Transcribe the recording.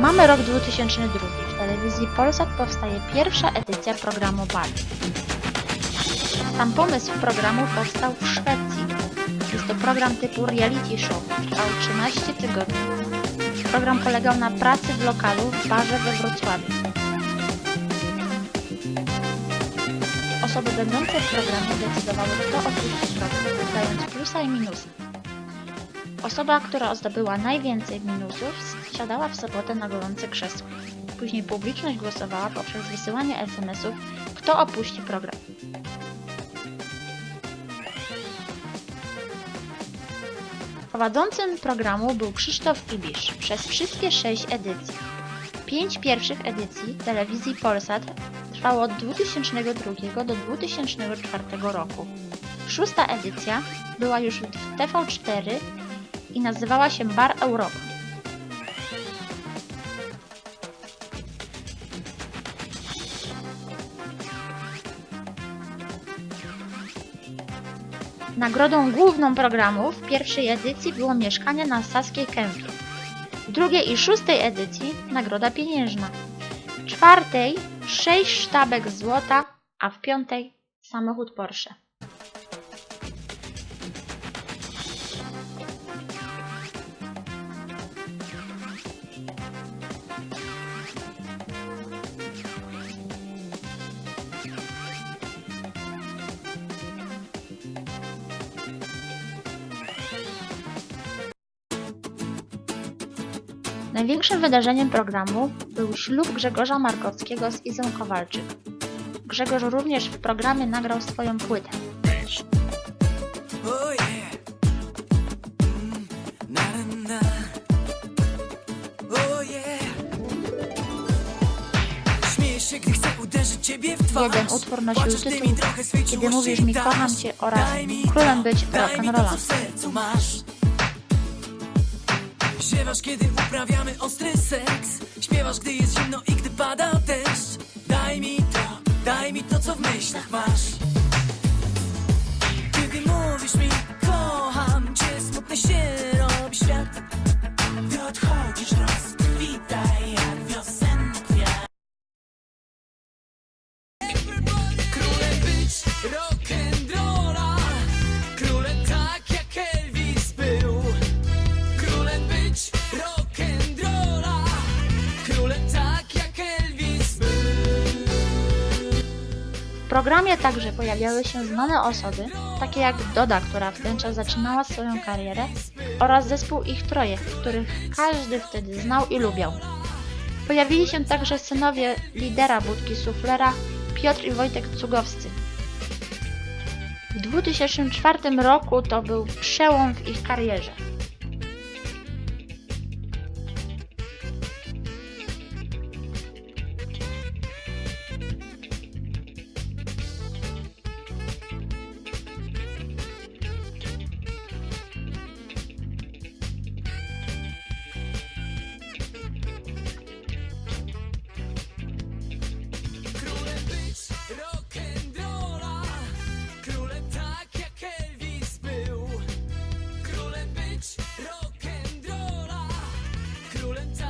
Mamy rok 2002. W telewizji Polsat powstaje pierwsza edycja programu Bal. Sam pomysł programu powstał w Szwecji. Jest to program typu reality show. Trwał 13 tygodni. Program polegał na pracy w lokalu w barze we Wrocławiu. Osoby będące w programie decydowały, kto opuści program, dając plusa i minusa. Osoba, która zdobyła najwięcej minusów, siadała w sobotę na gorące krzesło. Później publiczność głosowała poprzez wysyłanie SMS-ów, kto opuści program. Prowadzącym programu był Krzysztof Ibisz przez wszystkie sześć edycji. Pięć pierwszych edycji telewizji Polsat trwało od 2002 do 2004 roku. Szósta edycja była już w TV4 i nazywała się Bar Europa. Nagrodą główną programu w pierwszej edycji było mieszkanie na Saskiej Kępie. W drugiej i szóstej edycji nagroda pieniężna. W czwartej sześć sztabek złota, a w piątej samochód Porsche. Największym wydarzeniem programu był ślub Grzegorza Markowskiego z Izą Kowalczyk. Grzegorz również w programie nagrał swoją płytę. Oh. Mm. Oh. Jeden utwór nosił tytuł Kiedy mówisz mi kocham cię oraz królem być rock'n'rolla. Ziewasz, kiedy uprawiamy ostry seks. Śpiewasz, gdy jest zimno i gdy pada deszcz. Daj mi to, daj mi to, co w myślach masz programie także pojawiały się znane osoby, takie jak Doda, która w ten czas zaczynała swoją karierę, oraz zespół Ich Troje, których każdy wtedy znał i lubiał. Pojawili się także synowie lidera Budki Suflera, Piotr i Wojtek Cugowscy. W 2004 roku to był przełom w ich karierze. stolen time.